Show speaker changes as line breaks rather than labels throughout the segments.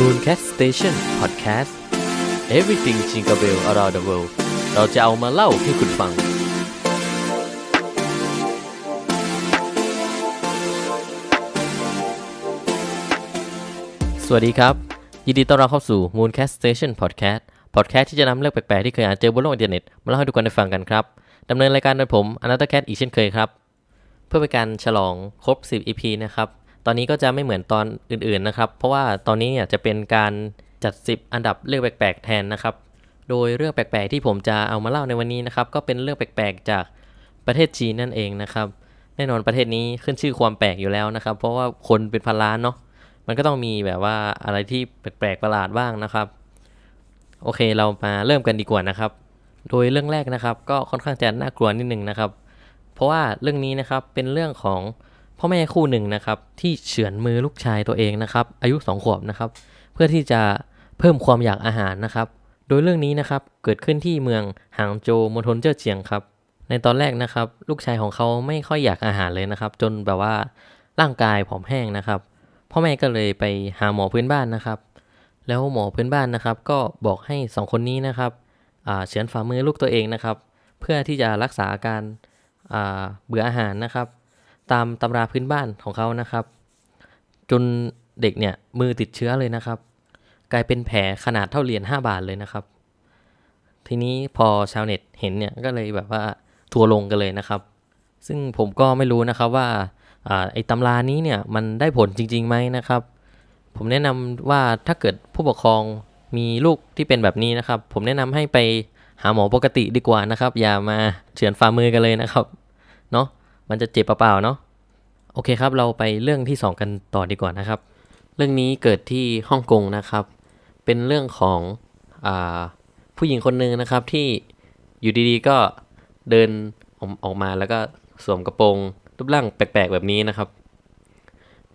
Mooncast Station Podcast Everything Jingle Bell Around the World เราจะเอามาเล่าให้คุณฟัง สวัสดีครับ ยินดีต้อนรับเข้าสู่ Mooncast Station Podcast Podcast ที่จะนำเรื่องแปลกๆที่เคยอ่านเจอบนโลกอินเทอร์เน็ต มาเล่าให้ทุกคนได้ฟังกันครับดำเนินรายการโดยผมอนัตแคทอีกเช่นเคยครับ เพื่อเป็นการฉลองครบ 10 EP นะครับ ตอนนี้ก็จะไม่เหมือนตอนอื่นๆนะครับ เพราะว่าตอนนี้เนี่ยจะเป็นการจัด 10 อันดับเรื่องแปลกๆแทนนะครับ โดยเรื่องแปลกๆที่ผมจะเอามาเล่าในวันนี้นะครับ ก็เป็นเรื่องแปลกๆจากประเทศจีนนั่นเองนะครับ แน่นอนประเทศนี้ขึ้นชื่อความแปลกอยู่แล้วนะครับ เพราะว่าคนเป็นพันล้านเนาะ มันก็ต้องมีแบบว่าอะไรที่แปลกๆประหลาดบ้างนะครับ โอเคเรามาเริ่มกันดีกว่านะครับ โดยเรื่องแรกนะครับ ก็ค่อนข้างจะน่ากลัวนิดนึงนะครับ เพราะว่าเรื่องนี้นะครับเป็นเรื่องของ พ่อแม่คู่หนึ่งนะครับที่เฉือนมือลูกชายตัวเองนะครับอายุ2ขวบนะครับเพื่อที่จะเพิ่มความอยากอาหารนะครับ โดยเรื่องนี้นะครับเกิดขึ้นที่เมืองหางโจวมณฑลเจ้อเจียงครับ ในตอนแรกนะครับลูกชายของเขาไม่ค่อยอยากอาหารเลยนะครับ จนแบบว่าร่างกายผอมแห้งนะครับ พ่อแม่ก็เลยไปหาหมอพื้นบ้านนะครับ แล้วหมอพื้นบ้านนะครับ ก็บอกให้สองคนนี้นะครับเฉือนฝ่ามือลูกตัวเองนะครับ เพื่อที่จะรักษาอาการเบื่ออาหารนะครับ ตามตำราพื้นบ้านของเขานะครับ จนเด็กเนี่ยมือติดเชื้อเลยนะครับ กลายเป็นแผลขนาดเท่าเหรียญ5บาทเลยนะครับ ทีนี้พอชาวเน็ตเห็นเนี่ยก็เลยแบบว่าทัวร์ลงกันเลยนะครับ ซึ่งผมก็ไม่รู้นะครับว่าอไอ้ตำรานี้เนี่ยมันได้ผลจริงๆไหมนะครับ ผมแนะนำว่าถ้าเกิดผู้ปกครองมีลูกที่เป็นแบบนี้นะครับ ผมแนะนำให้ไปหาหมอปกติดีกว่านะครับ อย่ามาเฉือนฝ่ามือกันเลยนะครับ เนาะ มันจะเจ็บเปล่าๆเนาะโอเคครับ เราไปเรื่องที่ 2 กันต่อดีกว่านะครับ เรื่องนี้เกิดที่ฮ่องกงนะครับ เป็นเรื่องของอผู้หญิงคนหนึ่งนะครับที่อยู่ดีๆก็เดินออกมาแล้วก็สวมกระโปรงรูปร่างแปลกๆ แบบนี้นะครับ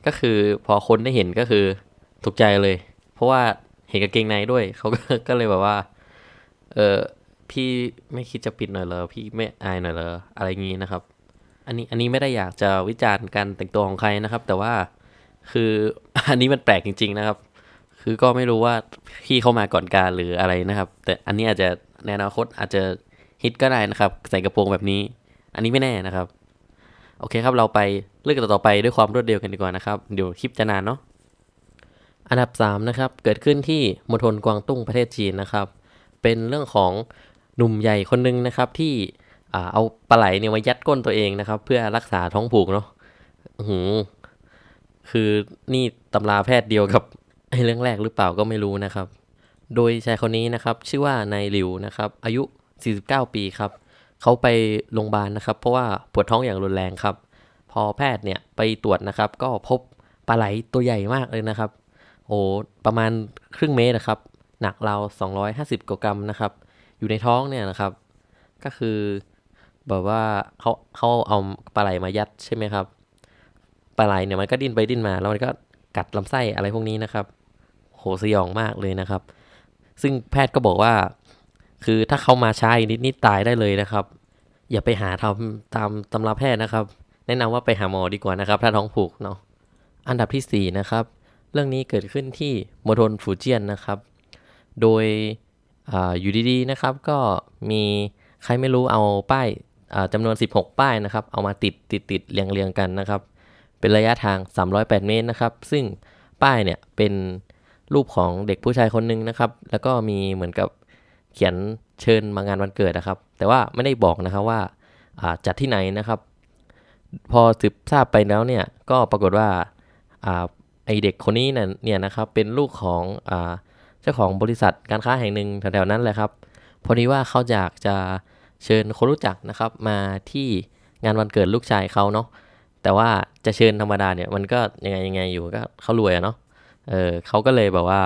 ก็คือพอคนได้เห็นก็คือตกใจเลย เพราะว่าเห็นกางเกงในด้วยเขาก็ก็เลยแบบว่า เออพี่ไม่คิดจะปิดหน่อยเหรอพี่ไม่อายหน่อยเหรออะไรงี้นะครับ อันนี้อันนี้ไม่ได้อยากจะวิจารณ์การแต่งตัวของใครนะครับ แต่ว่าคืออันนี้มันแปลกจริง ๆ นะครับ คือก็ไม่รู้ว่าพี่เข้ามาก่อนการหรืออะไรนะครับ แต่อันนี้อาจจะในอนาคตอาจจะฮิตก็ได้นะครับ ใส่กระโปรงแบบนี้ อันนี้ไม่แน่นะครับ โอเคครับเราไปเรื่องต่อไปด้วยความรวดเร็วกันดีกว่านะครับ เดี๋ยวคลิปจะนานเนาะอันดับ3นะครับเกิดขึ้นที่มณฑลกวางตุ้งประเทศจีนนะครับ เป็นเรื่องของหนุ่มใหญ่คนหนึ่งนะครับที่ เอาปลาไหลเนี่ยมายัดก้นตัวเองนะครับ เพื่อรักษาท้องผูกเนาะหือคือนี่ตำราแพทย์เดียวกับเรื่องแรกหรือเปล่าก็ไม่รู้นะครับ โดยชายคนนี้นะครับ ชื่อว่านายหลิวนะครับ อายุ 49 ปีครับ เขาไปโรงพยาบาลนะครับ เพราะว่าปวดท้องอย่างรุนแรงครับ พอแพทย์เนี่ยไปตรวจนะครับ ก็พบปลาไหลตัวใหญ่มากเลยนะครับ โอ้ประมาณครึ่งเมตรนะครับ หนักเราว250กว่ากรัมนะครับ อยู่ในท้องเนี่ยนะครับ ก็คือ แบบว่าเขาเขาเอาปลาไหลมายัดใช่ไหมครับปลาไหลเนี่ยมันก็ดิ้นไปดิ้นมา แล้วมันก็กัดลำไส้อะไรพวกนี้นะครับ โหสยองมากเลยนะครับ ซึ่งแพทย์ก็บอกว่า คือถ้าเขามาช้าอีกนิดนิดตายได้เลยนะครับ อย่าไปหาทำตามตำราแพทย์นะครับ แนะนำว่าไปหาหมอดีกว่านะครับ ถ้าท้องผูกเนาะอันดับที่สี่นะครับเรื่องนี้เกิดขึ้นที่มณฑลฟูเจียนนะครับ โดยออยู่ดีๆนะครับ ก็มีใครไม่รู้เอาป้าย จำนวน 16 ป้ายนะครับ เอามาติดติดติดเรียงเรียงกันนะครับ เป็นระยะทาง 308 เมตรนะครับ ซึ่งป้ายเนี่ยเป็นรูปของเด็กผู้ชายคนหนึ่งนะครับ แล้วก็มีเหมือนกับเขียนเชิญมางานวันเกิดนะครับ แต่ว่าไม่ได้บอกนะครับว่าจัดที่ไหนนะครับ พอสืบทราบไปแล้วเนี่ย ก็ปรากฏว่าอไอเด็กคนนี้เนี่ยนะครับ เป็นลูกของเจ้าของบริษัทการค้าแห่งหนึ่งแถวๆนั้นแหละครับ พอดีว่าเขาอยากจะ เชิญคนรู้จักนะครับมาที่งานวันเกิดลูกชายเขาเนาะแต่ว่าจะเชิญธรรมดาเนี่ยมันก็ยังไงยังไงอยู่ก็เขารวยอะเนาะเออเขาก็เลยแบบว่า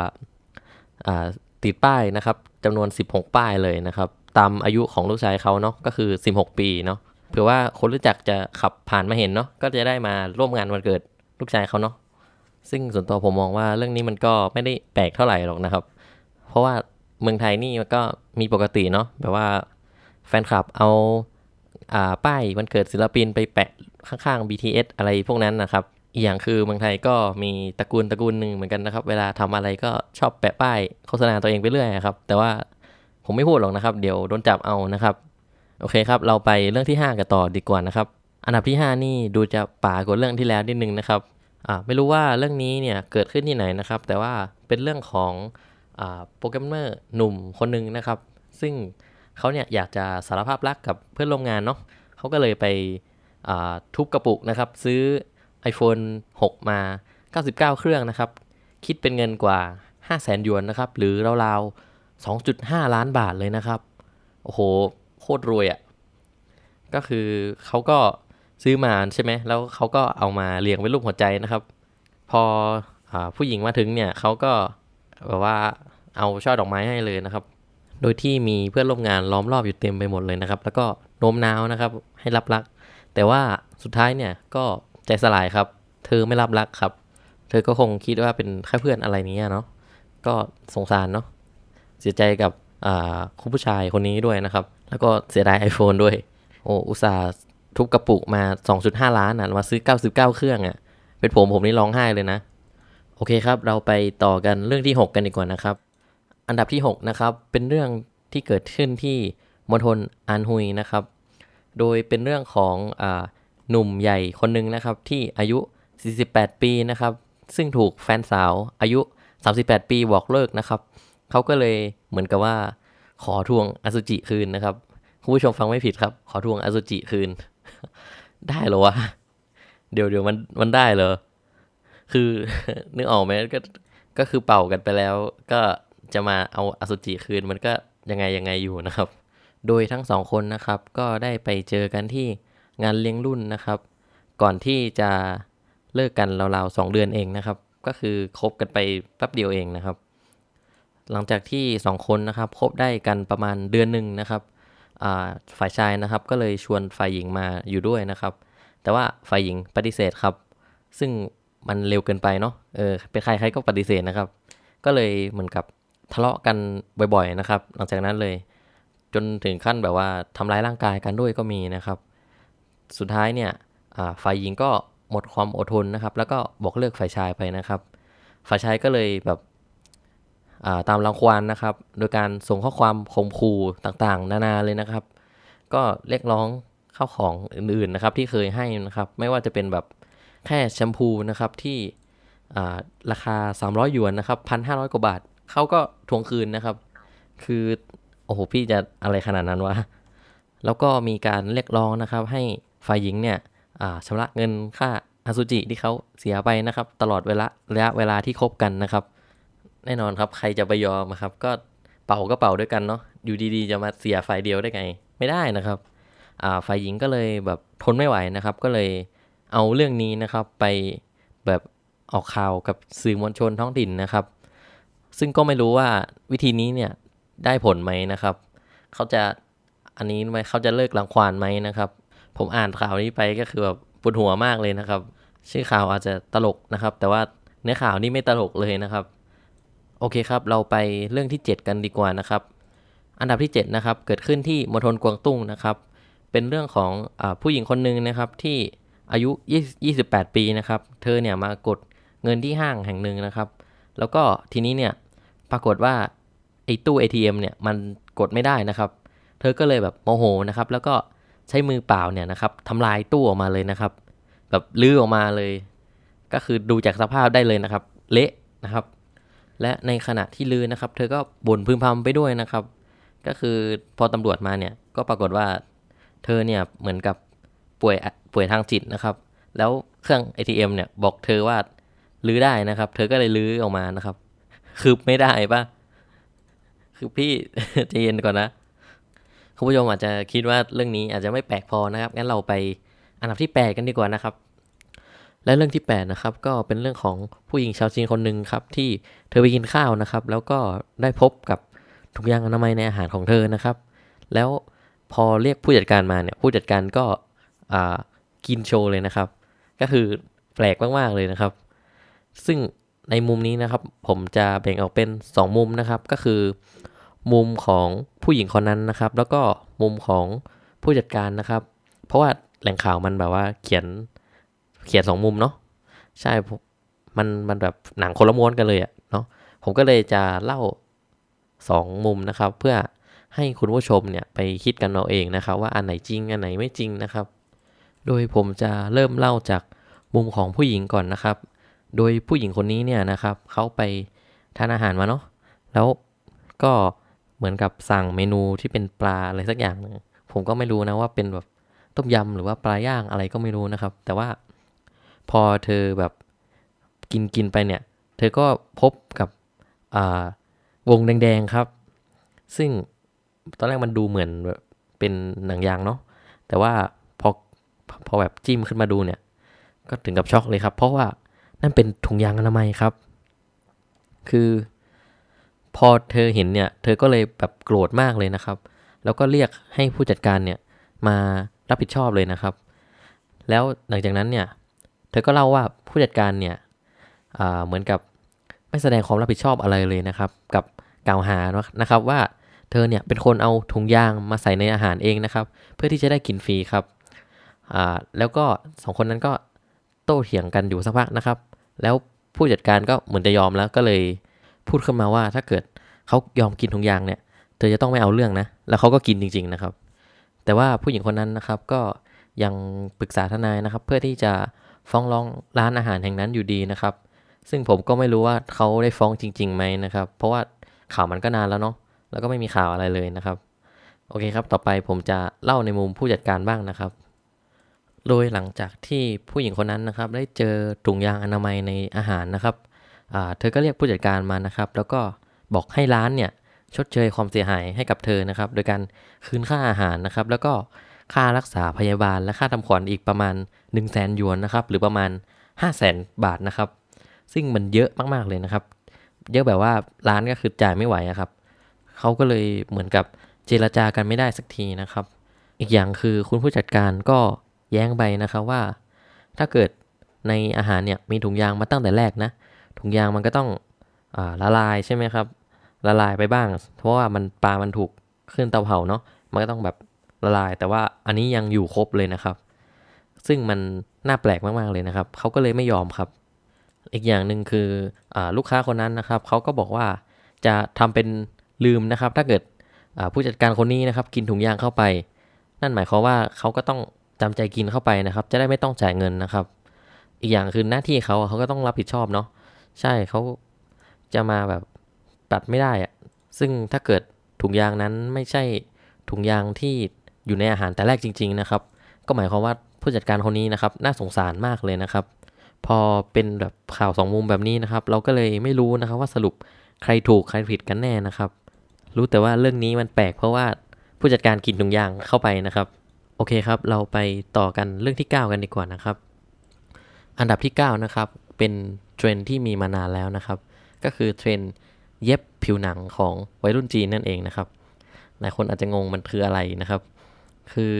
อ่าติดป้ายนะครับจำนวน 16 ป้ายเลยนะครับ ตามอายุของลูกชายเขาเนาะก็คือ 16 ปีเนาะเผื่อว่าคนรู้จักจะขับผ่านมาเห็นเนาะก็จะได้มาร่วมงานวันเกิดลูกชายเขาเนาะซึ่งส่วนตัวผมมองว่าเรื่องนี้มันก็ไม่ได้แปลกเท่าไหร่หรอกนะครับ เพราะว่าเมืองไทยนี่มันก็มีปกติเนาะแบบว่า แฟนคลับเอาอ่าป้ายวันเกิดศิลปินไปแปะข้างๆ BTS อะไรพวกนั้นนะครับ อีกอย่างคือเมืองไทยก็มีตระกูลตระกูลหนึ่งเหมือนกันนะครับ เวลาทำอะไรก็ชอบแปะป้ายโฆษณาตัวเองไปเรื่อยครับ แต่ว่าผมไม่พูดหรอกนะครับ เดี๋ยวโดนจับเอานะครับ โอเคครับ เราไปเรื่องที่ 5 กันต่อดีกว่านะครับ อันดับที่ 5 นี่ดูจะป่ากว่าเรื่องที่แล้วนิดนึงนะครับอ่าไม่รู้ว่าเรื่องนี้เนี่ยเกิดขึ้นที่ไหนนะครับ แต่ว่าเป็นเรื่องของอ่าโปรแกรมเมอร์หนุ่มคนหนึ่งนะครับ ซึ่ง เขาเนี่ยอยากจะสารภาพรักกับเพื่อนร่วมงานเนาะเขาก็เลยไปทุบกระปุกนะครับ ซื้อ iPhone 6 มา 99 เครื่องนะครับ คิดเป็นเงินกว่า 5 0 0แสนหยวนนะครับ หรือราวๆ 2.5 ล้านบาทเลยนะครับ โอ้โห โคตรรวยอะ่ะ ก็คือเขาก็ซื้อมาใช่ไหม แล้วเขาก็เอามาเรียงเป็นรูปหัวใจนะครับ พออผู้หญิงมาถึงเนี่ยเขาก็แบบว่าเอาช่อดอกไม้ให้เลยนะครับ โดยที่มีเพื่อนร่วมงานล้อมรอบอยู่เต็มไปหมดเลยนะครับ แล้วก็โน้มน้าวนะครับ ให้รับรัก แต่ว่าสุดท้ายเนี่ยก็ใจสลายครับ เธอไม่รับรักครับ เธอก็คงคิดว่าเป็นแค่เพื่อนอะไรนี้เนาะก็สงสารเนาะเสียใจกับคุณผู้ชายคนนี้ด้วยนะครับ แล้วก็เสียดาย iPhone ด้วย โอ้อุตส่าห์ทุบกระปุกมา 2.5 ล้านอะ มาซื้อ 99 เครื่องอะ เป็นผมผมนี่ร้องไห้เลยนะ โอเคครับ เราไปต่อกันเรื่องที่ 6 กันดีกว่านะครับ อันดับที่ 6 นะครับ เป็นเรื่องที่เกิดขึ้นที่มณฑลอันฮุยนะครับ โดยเป็นเรื่องของอหนุ่มใหญ่คนหนึ่งนะครับที่อายุ 48 ปีนะครับ ซึ่งถูกแฟนสาวอายุ 38 ปีบอกเลิกนะครับ เขาก็เลยเหมือนกับว่า ขอทวงอสุจิคืนนะครับคุณผู้ชมฟังไม่ผิดครับ ขอทวงอสุจิคืน ได้เหรอวะ เดี๋ยวเดี๋ยวมันมันได้เหรอ คือนึกออกไหมก็ก็คือเป่ากันไปแล้ว ก็ จะมาเอาอสุจิคืนมันก็ยังไงยังไงอยู่นะครับ โดยทั้งสองคนนะครับ ก็ได้ไปเจอกันที่งานเลี้ยงรุ่นนะครับ ก่อนที่จะเลิกกันราวๆสองเดือนเองนะครับ ก็คือคบกันไปแป๊บเดียวเองนะครับ หลังจากที่สองคนนะครับคบได้กันประมาณเดือนหนึ่งนะครับฝ่ายชายนะครับก็เลยชวนฝ่ายหญิงมาอยู่ด้วยนะครับ แต่ว่าฝ่ายหญิงปฏิเสธครับ ซึ่งมันเร็วเกินไปเนาะเออเป็นใครใครก็ปฏิเสธนะครับ ก็เลยเหมือนกับ ทะเลาะกันบ่อยๆนะครับ หลังจากนั้นเลย จนถึงขั้นแบบว่าทำร้ายร่างกายกันด้วยก็มีนะครับ สุดท้ายเนี่ยฝ่ายหญิงก็หมดความอดทนนะครับ แล้วก็บอกเลิกฝ่ายชายไปนะครับ ฝ่ายชายก็เลยแบบาตามรังควานนะครับ โดยการส่งข้อความข่มขู่ต่างๆ นานาเลยนะครับ ก็เรียกร้องข้าวของอื่นๆนะครับ ที่เคยให้นะครับ ไม่ว่าจะเป็นแบบแค่แชมพูนะครับที่าราคา 300หยวนนะครับ1,500 กว่าบาท เขาก็ทวงคืนนะครับ คือโอ้โหพี่จะอะไรขนาดนั้นวะแล้วก็มีการเรียกร้องนะครับ ให้ฝ่ายหญิงเนี่ยชำระเงินค่าอสุจิที่เขาเสียไปนะครับ ตลอดเวลาระยะเวลาที่คบกันนะครับ แน่นอนครับใครจะไปยอมครับ ก็เป่าก็เป่าด้วยกันเนาะอยู่ดีๆ จะมาเสียฝ่ายเดียวได้ไง ไม่ได้นะครับฝ่ายหญิงก็เลยแบบทนไม่ไหวนะครับ ก็เลยเอาเรื่องนี้นะครับไปแบบออกข่าวกับสื่อมวลชนท้องถิ่นนะครับ ซึ่งก็ไม่รู้ว่าวิธีนี้เนี่ยได้ผลไหมนะครับ เขาจะอันนี้ไหมเขาจะเลิกรังควานไหมนะครับ ผมอ่านข่าวนี้ไปก็คือแบบปวดหัวมากเลยนะครับ ชื่อข่าวอาจจะตลกนะครับ แต่ว่าเนื้อข่าวนี่ไม่ตลกเลยนะครับ โอเคครับ เราไปเรื่องที่ 7 กันดีกว่านะครับ อันดับที่ 7 นะครับ เกิดขึ้นที่มณฑลกวางตุ้งนะครับ เป็นเรื่องของอผู้หญิงคนหนึ่งนะครับที่อายุ 28 ปีนะครับ เธอเนี่ยมากดเงินที่ห้างแห่งหนึ่งนะครับ แล้วก็ทีนี้เนี่ย ปรากฏว่าไอ้ตู้ ATM เนี่ยมันกดไม่ได้นะครับ เธอก็เลยแบบโมโหนะครับ แล้วก็ใช้มือเปล่าเนี่ยนะครับทำลายตู้ออกมาเลยนะครับ แบบลื้อออกมาเลย ก็คือดูจากสภาพได้เลยนะครับ เละนะครับ และในขณะที่ลื้อนะครับ เธอก็บ่นพึมพำไปด้วยนะครับ ก็คือพอตำรวจมาเนี่ยก็ปรากฏว่าเธอเนี่ยเหมือนกับป่วยป่วยทางจิตนะครับ แล้วเครื่อง ATM เนี่ยบอกเธอว่าลื้อได้นะครับ เธอก็เลยลื้อออกมานะครับ คือไม่ได้ปะคือพี่ใจเย็นก่อนนะคุณผู้ชมอาจจะคิดว่าเรื่องนี้อาจจะไม่แปลกพอนะครับ งั้นเราไปอันดับที่ 8 กันดีกว่านะครับ และเรื่องที่ 8 นะครับ ก็เป็นเรื่องของผู้หญิงชาวจีนคนหนึ่งครับ ที่เธอไปกินข้าวนะครับ แล้วก็ได้พบกับถุงยางอนามัยในอาหารของเธอนะครับ แล้วพอเรียกผู้จัดการมาเนี่ยผู้จัดการก็กินโชว์เลยนะครับ ก็คือแปลกมากๆเลยนะครับ ซึ่ง ในมุมนี้นะครับ ผมจะแบ่งออกเป็น 2 มุมนะครับ ก็คือ มุมของผู้หญิงคนนั้นนะครับ แล้วก็มุมของผู้จัดการนะครับ เพราะว่าแหล่งข่าวมันแบบว่าเขียนเขียนสองมุมเนาะใช่มันมันแบบหนังคนละม้วนกันเลยอะเนาะผมก็เลยจะเล่าสองมุมนะครับ เพื่อให้คุณผู้ชมเนี่ยไปคิดกันเอาเองนะครับ ว่าอันไหนจริงอันไหนไม่จริงนะครับ โดยผมจะเริ่มเล่าจากมุมของผู้หญิงก่อนนะครับ โดยผู้หญิงคนนี้เนี่ยนะครับเขาไปทานอาหารมาเนาะแล้วก็เหมือนกับสั่งเมนูที่เป็นปลาอะไรสักอย่างหนึงผมก็ไม่รู้นะว่าเป็นแบบต้มยำหรือว่าปลาย่างอะไรก็ไม่รู้นะครับ แต่ว่าพอเธอแบบกินกินไปเนี่ย เธอก็พบกับวงแดง ๆ ครับ ซึ่งตอนแรกมันดูเหมือนแบบเป็นหนังยางเนาะแต่ว่าพอพอแบบจิ้มขึ้นมาดูเนี่ย ก็ถึงกับช็อกเลยครับ เพราะว่า นั่นเป็นถุงยางอนามัยครับ คือพอเธอเห็นเนี่ย เธอก็เลยแบบโกรธมากเลยนะครับ แล้วก็เรียกให้ผู้จัดการเนี่ยมารับผิดชอบเลยนะครับ แล้วหลังจากนั้นเนี่ย เธอก็เล่าว่าผู้จัดการเนี่ยเหมือนกับไม่แสดงความรับผิดชอบอะไรเลยนะครับ กับกล่าวหานะครับว่าเธอเนี่ยเป็นคนเอาถุงยางมาใส่ในอาหารเองนะครับ เพื่อที่จะได้กินฟรีครับแล้วก็สองคนนั้นก็โต้เถียงกันอยู่สักพักนะครับ แล้วผู้จัดการก็เหมือนจะยอมแล้วก็เลยพูดขึ้นมาว่าถ้าเกิดเขายอมกินถุงยางเนี่ย เธอจะต้องไม่เอาเรื่องนะ แล้วเขาก็กินจริง ๆนะครับ แต่ว่าผู้หญิงคนนั้นนะครับก็ยังปรึกษาทนายนะครับ เพื่อที่จะฟ้องร้องร้านอาหารแห่งนั้นอยู่ดีนะครับ ซึ่งผมก็ไม่รู้ว่าเขาได้ฟ้องจริงๆไหมนะครับ เพราะว่าข่าวมันก็นานแล้วเนาะแล้วก็ไม่มีข่าวอะไรเลยนะครับ โอเคครับ ต่อไปผมจะเล่าในมุมผู้จัดการบ้างนะครับ โดยหลังจากที่ผู้หญิงคนนั้นนะครับ ได้เจอถุงยางอนามัยในอาหารนะครับเธอก็เรียกผู้จัดการมานะครับ แล้วก็บอกให้ร้านเนี่ยชดเชยความเสียหายให้กับเธอนะครับ โดยการคืนค่าอาหารนะครับ แล้วก็ค่ารักษาพยาบาลและค่าทำขวัญอีกประมาณ 1 0 0 0 0แสนหยวนนะครับ หรือประมาณ 5 0 0แสนบาทนะครับ ซึ่งมันเยอะมากๆเลยนะครับ เยอะแบบว่าร้านก็คือจ่ายไม่ไหวอะครับเขาก็เลยเหมือนกับเจรจากันไม่ได้สักทีนะครับ อีกอย่างคือคุณผู้จัดการก็ แย้งไปนะครับว่า ถ้าเกิดในอาหารเนี่ยมีถุงยางมาตั้งแต่แรกนะ ถุงยางมันก็ต้องอละลายใช่ไหมครับ ละลายไปบ้าง เพราะว่ามันปลามันถูกขึ้นเตาเผาเนาะมันก็ต้องแบบละลาย แต่ว่าอันนี้ยังอยู่ครบเลยนะครับ ซึ่งมันน่าแปลกมากๆเลยนะครับเขาก็เลยไม่ยอมครับ อีกอย่างหนึ่งคืออลูกค้าคนนั้นนะครับเขาก็บอกว่าจะทำเป็นลืมนะครับ ถ้าเกิดผู้จัดการคนนี้นะครับ กินถุงยางเข้าไป นั่นหมายความว่าเขาก็ต้อง จำใจกินเข้าไปนะครับ จะได้ไม่ต้องจ่ายเงินนะครับ อีกอย่างคือหน้าที่เขาเขาก็ต้องรับผิดชอบเนาะใช่เขาจะมาแบบตัดไม่ได้อะซึ่งถ้าเกิดถุงยางนั้นไม่ใช่ถุงยางที่อยู่ในอาหารแต่แรกจริง ๆนะครับ ก็หมายความว่าผู้จัดการคนนี้นะครับ น่าสงสารมากเลยนะครับ พอเป็นแบบข่าวสองมุมแบบนี้นะครับ เราก็เลยไม่รู้นะครับว่าสรุปใครถูกใครผิดกันแน่นะครับ รู้แต่ว่าเรื่องนี้มันแปลกเพราะว่าผู้จัดการกินถุงยางเข้าไปนะครับ โอเคครับ เราไปต่อกันเรื่องที่ 9 กันดีกว่านะครับ อันดับที่ 9 นะครับ เป็นเทรนที่มีมานานแล้วนะครับ ก็คือเทรนเย็บผิวหนังของวัยรุ่นจีนนั่นเองนะครับ หลายคนอาจจะงงมันคืออะไรนะครับ คือ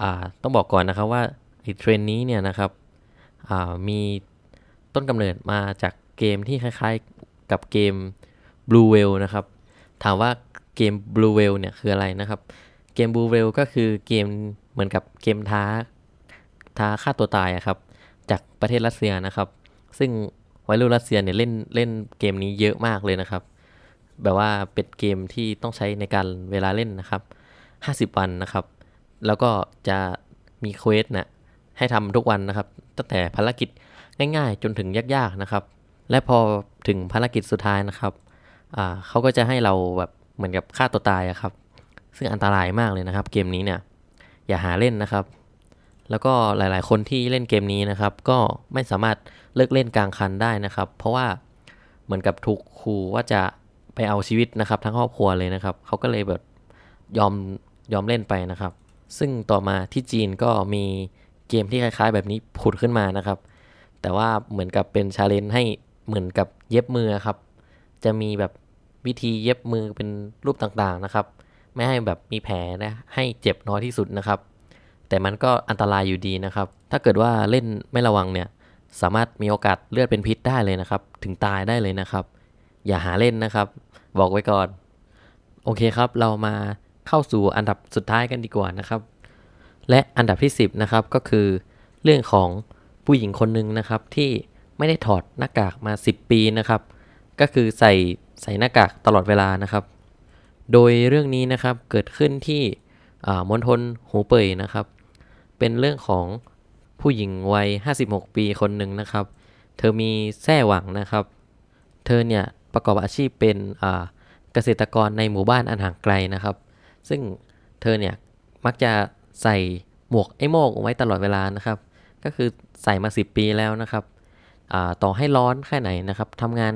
อต้องบอกก่อนนะครับว่าไอ้เทรนนี้เนี่ยนะครับมีต้นกำเนิดมาจากเกมที่คล้ายๆกับเกม Blue Whale นะครับ ถามว่าเกม Blue Whale เนี่ยคืออะไรนะครับ เกม Blue Whale ก็คือเกมเหมือนกับเกมท้า ท้าฆ่าตัวตายอะครับ จากประเทศรัสเซียนะครับ ซึ่งวัยรุ่นรัสเซียเนี่ยเล่นเล่นเกมนี้เยอะมากเลยนะครับ แบบว่าเป็นเกมที่ต้องใช้ในการเวลาเล่นนะครับ 50 วันนะครับ แล้วก็จะมีเควสนะให้ทำทุกวันนะครับ ตั้งแต่ภารกิจง่ายๆ จนถึงยากๆนะครับ และพอถึงภารกิจสุดท้ายนะครับเขาก็จะให้เราแบบเหมือนกับฆ่าตัวตายอะครับ ซึ่งอันตรายมากเลยนะครับ เกมนี้เนี่ยอย่าหาเล่นนะครับ แล้วก็หลายๆ คนที่เล่นเกมนี้นะครับ ก็ไม่สามารถเลิกเล่นกลางคันได้นะครับ เพราะว่าเหมือนกับถูกขู่ว่าจะไปเอาชีวิตนะครับ ทั้งครอบครัวเลยนะครับเขาก็เลยแบบยอมยอมเล่นไปนะครับ ซึ่งต่อมาที่จีนก็มีเกมที่คล้าย ๆ แบบนี้ผุดขึ้นมานะครับ แต่ว่าเหมือนกับเป็นชาเลนจ์ให้เหมือนกับเย็บมือครับ จะมีแบบวิธีเย็บมือเป็นรูปต่างๆนะครับ ไม่ให้แบบมีแผลนะให้เจ็บน้อยที่สุดนะครับ แต่มันก็อันตรายอยู่ดีนะครับ ถ้าเกิดว่าเล่นไม่ระวังเนี่ยสามารถมีโอกาสเลือดเป็นพิษได้เลยนะครับ ถึงตายได้เลยนะครับ อย่าหาเล่นนะครับ บอกไว้ก่อน โอเคครับ เรามาเข้าสู่อันดับสุดท้ายกันดีกว่านะครับ และอันดับที่ 10นะครับก็คือ เรื่องของผู้หญิงคนหนึ่งนะครับ ที่ไม่ได้ถอดหน้ากากมา 10 ปีนะครับ ก็คือใส่ใส่หน้ากากตลอดเวลานะครับ โดยเรื่องนี้นะครับเกิดขึ้นที่มณฑลหูเป่ยนะครับ เป็นเรื่องของผู้หญิงวัย 56 ปีคนหนึ่งนะครับ เธอมีแส้หวังนะครับ เธอเนี่ยประกอบอาชีพเป็นเกษตรกรในหมู่บ้านอันห่างไกลนะครับ ซึ่งเธอเนี่ยมักจะใส่หมวกไอ้โม่งไว้ตลอดเวลานะครับ ก็คือใส่มา 10 ปีแล้วนะครับต่อให้ร้อนแค่ไหนนะครับทำงาน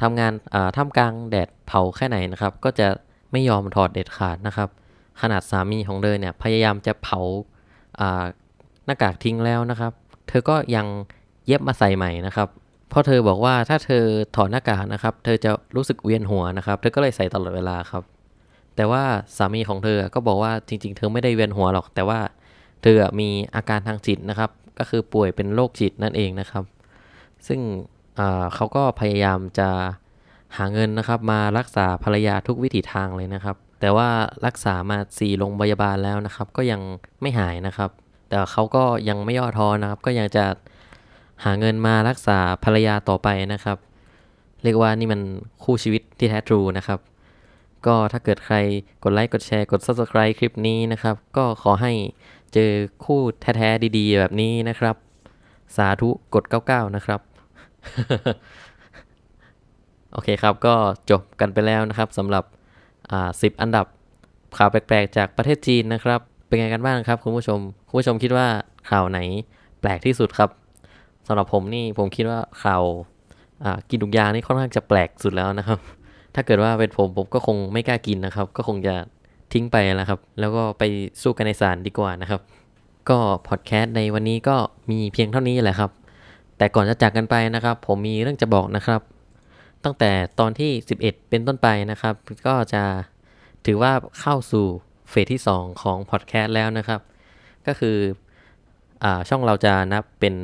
ทำงานอ่าท่ามกลางแดดเผาแค่ไหนนะครับ ก็จะไม่ยอมถอดเด็ดขาดนะครับ ขนาดสามีของเธอเนี่ยพยายามจะเผาอ่าหน้ากากทิ้งแล้วนะครับ เธอก็ยังเย็บมาใส่ใหม่นะครับ เพราะเธอบอกว่าถ้าเธอถอดหน้ากากนะครับ เธอจะรู้สึกเวียนหัวนะครับ เธอก็เลยใส่ตลอดเวลาครับ แต่ว่าสามีของเธอก็บอกว่าจริง ๆ เธอไม่ได้เวียนหัวหรอก แต่ว่าเธอมีอาการทางจิตนะครับ ก็คือป่วยเป็นโรคจิตนั่นเองนะครับ ซึ่ง เขาก็พยายามจะหาเงินนะครับ มารักษาภรรยาทุกวิถีทางเลยนะครับ แต่ว่ารักษามาสี่โรงพยาบาลแล้วนะครับ ก็ยังไม่หายนะครับ แต่เขาก็ยังไม่ย่อท้อนะครับ ก็ยังจะหาเงินมารักษาภรรยาต่อไปนะครับ เรียกว่านี่มันคู่ชีวิตที่แท้ทรูนะครับ ก็ถ้าเกิดใครกดไลค์กดแชร์กด subscribe คลิปนี้นะครับ ก็ขอให้เจอคู่แท้ๆดีๆ แบบนี้นะครับ สาธุกด 99 นะครับ โอเคครับก็จบกันไปแล้วนะครับสำหรับอ่า10อันดับข่าวแปลกๆจากประเทศจีนนะครับ เป็นไงกันบ้างครับคุณผู้ชม คุณผู้ชมคิดว่าข่าวไหนแปลกที่สุดครับสำหรับผมนี่ผมคิดว่าข่าวกินทุกอย่างนี่ค่อนข้างจะแปลกสุดแล้วนะครับ ถ้าเกิดว่าเป็นผมผมก็คงไม่กล้ากินนะครับ ก็คงจะทิ้งไปแล้วครับ แล้วก็ไปสู้กันในศาลดีกว่านะครับ ก็พอดแคสต์ในวันนี้ก็มีเพียงเท่านี้แหละครับ แต่ก่อนจะจากกันไปนะครับ ผมมีเรื่องจะบอกนะครับ ตั้งแต่ตอนที่ 11 เป็นต้นไปนะครับ ก็จะถือว่าเข้าสู่เฟสที่ 2 ของพอดแคสต์แล้วนะครับ ก็คืออาช่องเราจะนับเป็น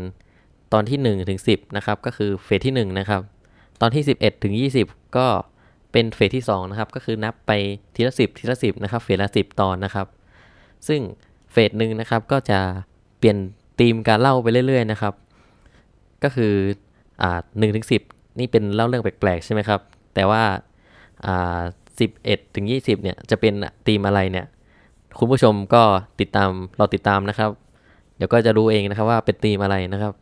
ตอนที่1ถึง10นะครับก็คือเฟสที่1นะครับตอนที่ 11ถึง20 ก็เป็นเฟสที่2นะครับก็คือนับไปทีละ 10 ทีละ 10นะครับเฟสละ 10 ตอนนะครับ ซึ่งเฟสหนึ่งนะครับก็จะเปลี่ยนธีมการเล่าไปเรื่อยๆนะครับ ก็คืออ่าหนึ่งถึงสิบนี่เป็นเล่าเรื่องแปลกๆ ใช่ไหมครับ แต่ว่าอ่าสิบเอ็ดถึงยี่สิบเนี่ยจะเป็นธีมอะไรเนี่ย คุณผู้ชมก็ติดตามรอติดตามนะครับ เดี๋ยวก็จะรู้เองนะครับว่าเป็นธีมอะไรนะครับ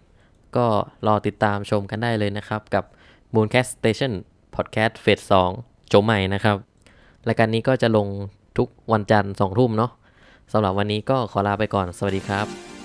ก็รอติดตามชมกันได้เลยนะครับ กับ Mooncast Station Podcast เฟส2โจมใหม่นะครับรายการนี้ก็จะลงทุกวันจันทร์สองทุ่มเนาะสำหรับวันนี้ก็ขอลาไปก่อน สวัสดีครับ